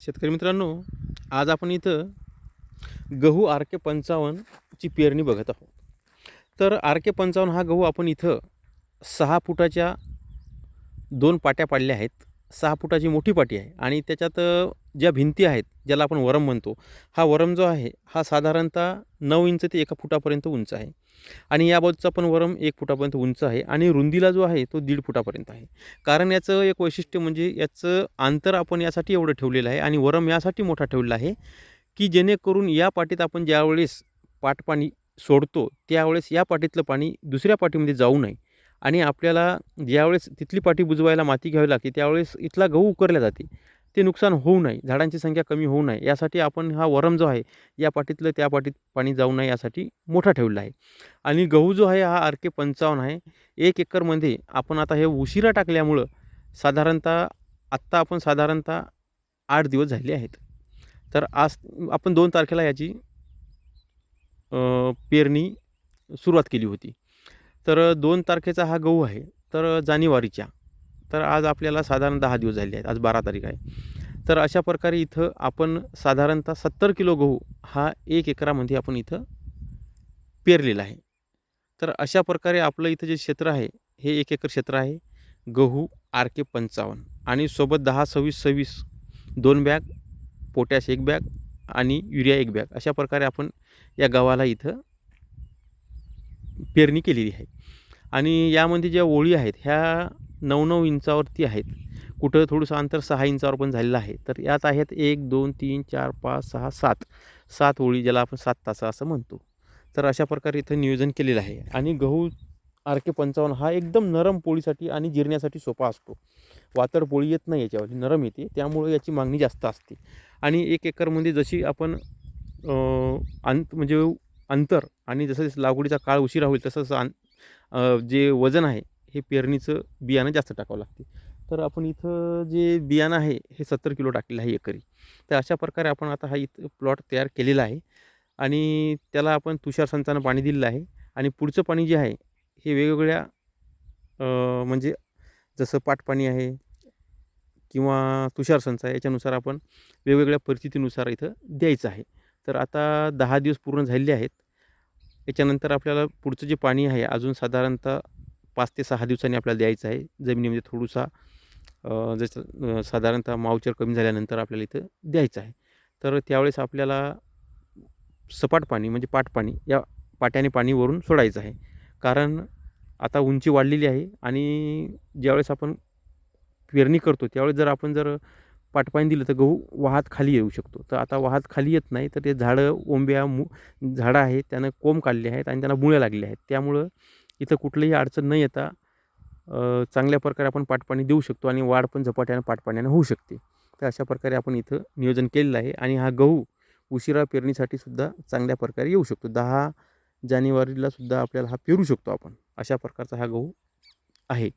शेतकरी मित्रांनो आज आपण इथं गहू आर के पंचावन्नची पेरणी बघत आहोत. तर आर के पंचावन्न हा गहू आपण इथं सहा फुटाच्या दोन पाट्या पाडल्या आहेत. सहा फुटाची मोठी पाटी आहे आणि त्याच्यात ज्या भिंती आहेत ज्याला आपण वरम म्हणतो हा वरम जो आहे हा साधारणतः नऊ इंच ते एका फुटापर्यंत उंच आहे. आणि या बाजूचा पण वरम एक फुटापर्यंत उंच आहे आणि रुंदीला जो आहे तो दीड फुटापर्यंत आहे. कारण याचं एक वैशिष्ट्य म्हणजे याचं अंतर आपण यासाठी एवढं ठेवलेलं आहे आणि वरम यासाठी मोठा ठेवलेला आहे की जेणेकरून या पाटीत आपण ज्यावेळेस पाटपाणी सोडतो त्यावेळेस या पाटीतलं पाणी दुसऱ्या पाटीमध्ये जाऊ नये. आणि आपल्याला ज्यावेळेस तिथली पाटी बुजवायला माती घ्यावी लागते त्यावेळेस इथला गहू उकरल्या जाते. ते नुकसान होऊ नये झाडांची संख्या कमी होऊ नये यासाठी आपण हा वरम जो आहे या पाटीतलं त्या पाटीत पाणी जाऊ नये यासाठी मोठा ठेवलेला आहे. आणि गहू जो आहे हा आर के पंचावन्न आहे. एक एकरमध्ये आपण आता हे उशिरा टाकल्यामुळं साधारणतः आत्ता आपण साधारणतः आठ दिवस झाले आहेत. तर आज आपण दोन तारखेला याची पेरणी सुरुवात केली होती. तर दोन तारखेचा हा गहू आहे तर जानेवारीच्या. तर आज आपल्याला साधारण दहा दिवस झाले आहेत. आज बारा तारीख आहे. तर अशा प्रकारे इथं आपण साधारणतः सत्तर किलो गहू हा एक एकरामध्ये आपण इथं पेरलेला आहे. तर अशा प्रकारे आपलं इथं जे क्षेत्र आहे हे एक एकर क्षेत्र आहे. गहू आर के पंचावन्न आणि सोबत दहा सव्वीस सव्वीस दोन बॅग पोटॅश एक बॅग आणि युरिया एक बॅग अशा प्रकारे आपण या गव्हाला इथं पेरणी केलेली आहे. आणि यामध्ये ज्या ओळी आहेत ह्या नऊ नऊ इंचावरती आहेत. कुठं थोडंसं अंतर सहा इंचावर पण झालेलं आहे. तर यात आहेत एक दोन तीन चार पाच सहा सात. सात ओळी ज्याला आपण सात तासा असं म्हणतो. तर अशा प्रकारे इथं नियोजन केलेलं आहे. आणि गहू आर के पंचावन्न हा एकदम नरम पोळीसाठी आणि जिरण्यासाठी सोपा असतो. वातर पोळी येत नाही याच्यावर नरम येते. त्यामुळे याची मागणी जास्त असते. आणि एक एकरमध्ये जशी आपण अंत म्हणजे अंतर आणि जसं जसं लागवडीचा काळ उशिरा होईल तसं तसं अं, जे वजन आहे हे पेरणीचं बियाणं जास्त टाकावं लागते. तर आपण इथं जे बियाणं आहे हे सत्तर किलो टाकलेलं आहे एकरी. तर अशा प्रकारे आपण आता हा इथं प्लॉट तयार केलेला आहे आणि त्याला आपण तुषार संचानं पाणी दिलेलं आहे आणि पुढचं पाणी जे आहे हे वेगवेगळ्या म्हणजे जसं पाटपाणी आहे किंवा तुषार संच आहे याच्यानुसार आपण वेगवेगळ्या परिस्थितीनुसार इथं द्यायचं आहे. तर आता दहा दिवस पूर्ण झालेले आहेत. याच्यानंतर आपल्याला पुढचं जे पाणी आहे अजून साधारणतः पाच ते सहा दिवसांनी आपल्याला द्यायचं आहे. जमिनीमध्ये थोडंसा जसं साधारणतः मावचर कमी झाल्यानंतर आपल्याला इथं द्यायचं आहे. तर त्यावेळेस आपल्याला सपाट पाणी म्हणजे पाटपाणी या पाट्याने पाणी वरून सोडायचं आहे. कारण आता उंची वाढलेली आहे आणि ज्यावेळेस आपण पेरणी करतो त्यावेळेस जर आपण जर पाटपाणी दिलं तर गहू वाहत खाली येऊ शकतो. तर आता वाहत खाली येत नाही तर ते झाडं ओंब्या मु झाडं आहेत त्यानं कोंब काढले आहेत आणि त्यांना मुळ्या लागल्या आहेत. त्यामुळं इथं कुठलीही अडचण न येता चांगल्या प्रकारे आपण पाटपाणी देऊ शकतो आणि वाढ पण झपाट्यानं पाटपाण्यानं होऊ शकते. तर अशा प्रकारे आपण इथं नियोजन केलेलं आहे आणि हा गहू उशिरा पेरणीसाठी सुद्धा चांगल्या प्रकारे येऊ शकतो. दहा जानेवारीला सुद्धा आपल्याला हा पेरू शकतो आपण. अशा प्रकारचा हा गहू आहे.